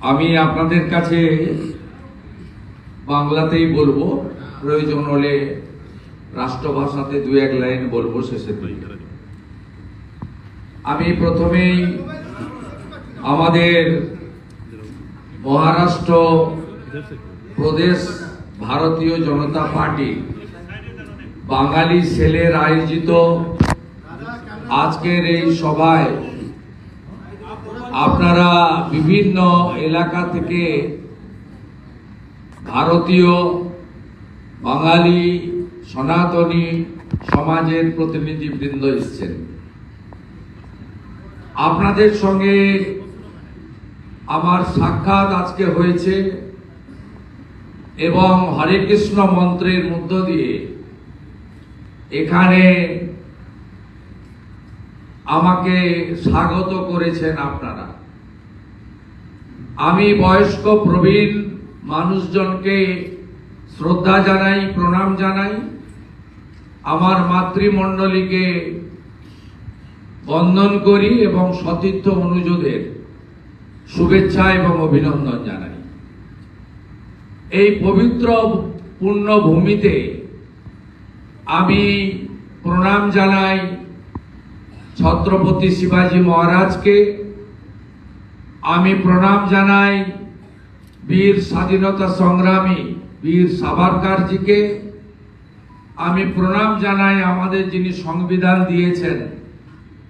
আমি আপনাদের কাছে বাংলাতেই বলব, প্রয়োজন হলে রাষ্ট্রভাষাতে দু এক লাইন বলব দিকে আমি প্রথমেই আমাদের মহারাষ্ট্র প্রদেশ ভারতীয় জনতা পার্টি বাঙালি সেলের আয়োজিত আজকের এই সভায় আপনারা বিভিন্ন এলাকা থেকে ভারতীয়, বাঙালি, সনাতনী সমাজের প্রতিনিধিবৃন্দ এসছেন। আপনাদের সঙ্গে আমার সাক্ষাৎ আজকে হয়েছে এবং হরে কৃষ্ণ মন্ত্রের মধ্য দিয়ে এখানে আমাকে স্বাগত করেছেন আপনারা। আমি বয়স্ক, প্রবীণ মানুষজনকে শ্রদ্ধা জানাই, প্রণাম জানাই। আমার মাতৃমণ্ডলীকে বন্দন করি এবং সতীর্থ অনুযোগের শুভেচ্ছা এবং অভিনন্দন জানাই। এই পবিত্র পুণ্যভূমিতে আমি প্রণাম জানাই ছত্রপতি শিবাজী মহারাজকে আমি প্রণাম জানাই বীর স্বাধীনতা সংগ্রামী বীর সাভারকারজিকে আমি প্রণাম জানাই আমাদের যিনি সংবিধান দিয়েছেন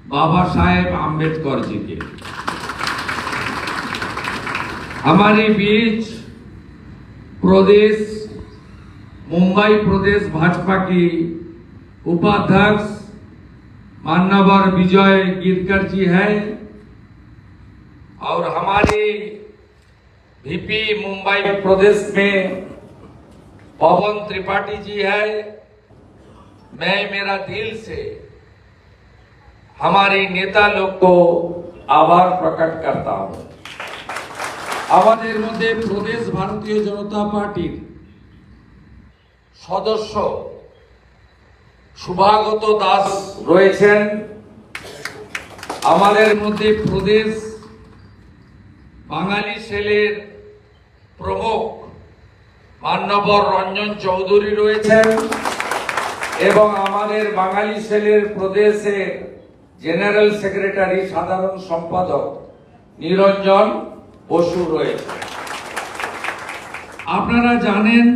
বাবা সাহেব আম্বেদকরজিকে हमारे बीच प्रदेश मुंबई प्रदेश भाजपा की उपाध्यक्ष मान्यवर विजय गिरकर जी है और हमारी वीपी मुंबई प्रदेश में पवन त्रिपाठी जी है मैं मेरा दिल से हमारे नेता लोग को आभार प्रकट करता हूं আমাদের মধ্যে প্রদেশ ভারতীয় জনতা পার্টির সদস্য শুভাগত দাস রয়েছেন। আমাদের মধ্যে প্রদেশ বাঙালি সেলের প্রমুখ মান্যবর রঞ্জন চৌধুরী রয়েছেন এবং আমাদের বাঙালি সেলের প্রদেশের জেনারেল সেক্রেটারি, সাধারণ সম্পাদক নিরঞ্জন বসু রয়েছে আপনারা জানেন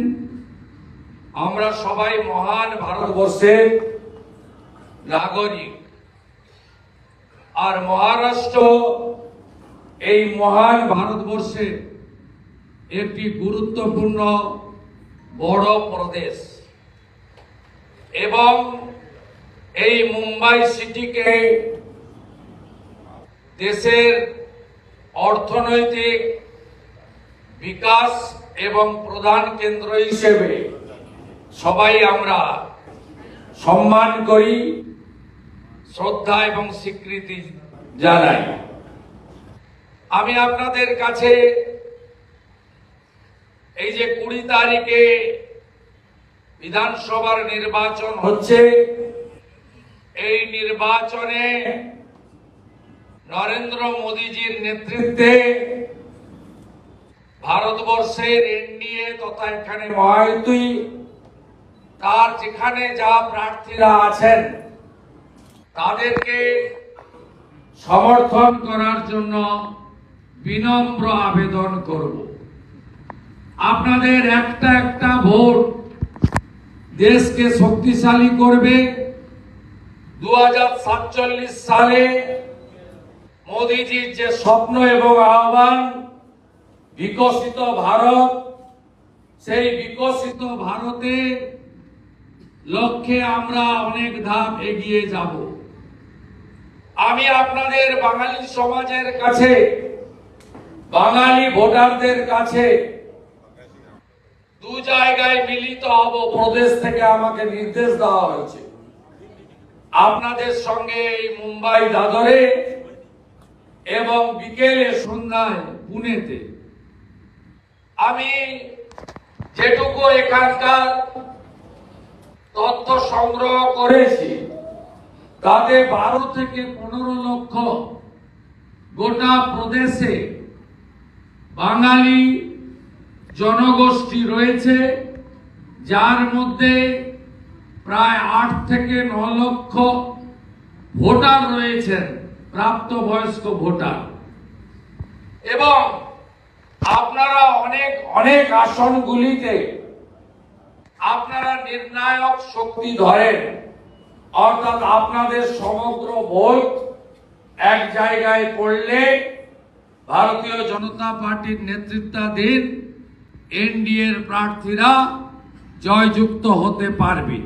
আমরা সবাই মহান ভারতবর্ষের নাগরিক। আর মহারাষ্ট্র এই মহান ভারতবর্ষে একটি গুরুত্বপূর্ণ বড় প্রদেশ। এবং এই মুম্বাই সিটিকে দেশের অর্থনৈতিক বিকাশ এবং প্রধান কেন্দ্র হিসেবে সবাই আমরা সম্মান করি, শ্রদ্ধা এবং স্বীকৃতি জানাই। আমি আপনাদের কাছে এই যে কুড়ি তারিখে বিধানসভার নির্বাচন হচ্ছে, এই নির্বাচনে নরেন্দ্র মোদীজির নেতৃত্বে ভারতবর্ষের এনডিএ তথা এখানে মহায়ুতি তার যেখানে যা প্রার্থীরা আছেন, তাদেরকে সমর্থন করার জন্য বিনম্র আবেদন করব। আপনাদের একটা একটা ভোট দেশকে শক্তিশালী করবে। দু হাজার সাতচল্লিশ সালে মোদীজির যে স্বপ্ন এবং আহ্বান, বিকশিত ভারত, সেই বিকশিত ভারতে লক্ষ্যে আমরা অনেক ধাপ এগিয়ে যাব। আমি আপনাদের বাঙালি সমাজের কাছে, বাঙালি ভোটারদের কাছে দু জায়গায় মিলিত হব প্রদেশ থেকে আমাকে নির্দেশ দেওয়া হয়েছে। আপনাদের সঙ্গে এই মুম্বাই দাদরে এবং বিকেলে সন্ধ্যায় পুনেতে। আমি যেটুকু এখানকার তথ্য সংগ্রহ করেছি। তাতে বারো থেকে পনেরো লক্ষ গোটা প্রদেশে বাঙালি জনগোষ্ঠী রয়েছে, যার মধ্যে প্রায় আট থেকে ন লক্ষ ভোটার রয়েছেন, প্রাপ্তবয়স্ক ভোটার। এবং আপনারা অনেক অনেক আসনগুলিতে আপনারা নির্ণায়ক শক্তি ধরেন। অর্থাৎ আপনাদের সমগ্র ভোট এক জায়গায় পড়লে ভারতীয় জনতা পার্টির নেতৃত্বাধীন এনডিএর প্রার্থীরা জয়যুক্ত হতে পারবে।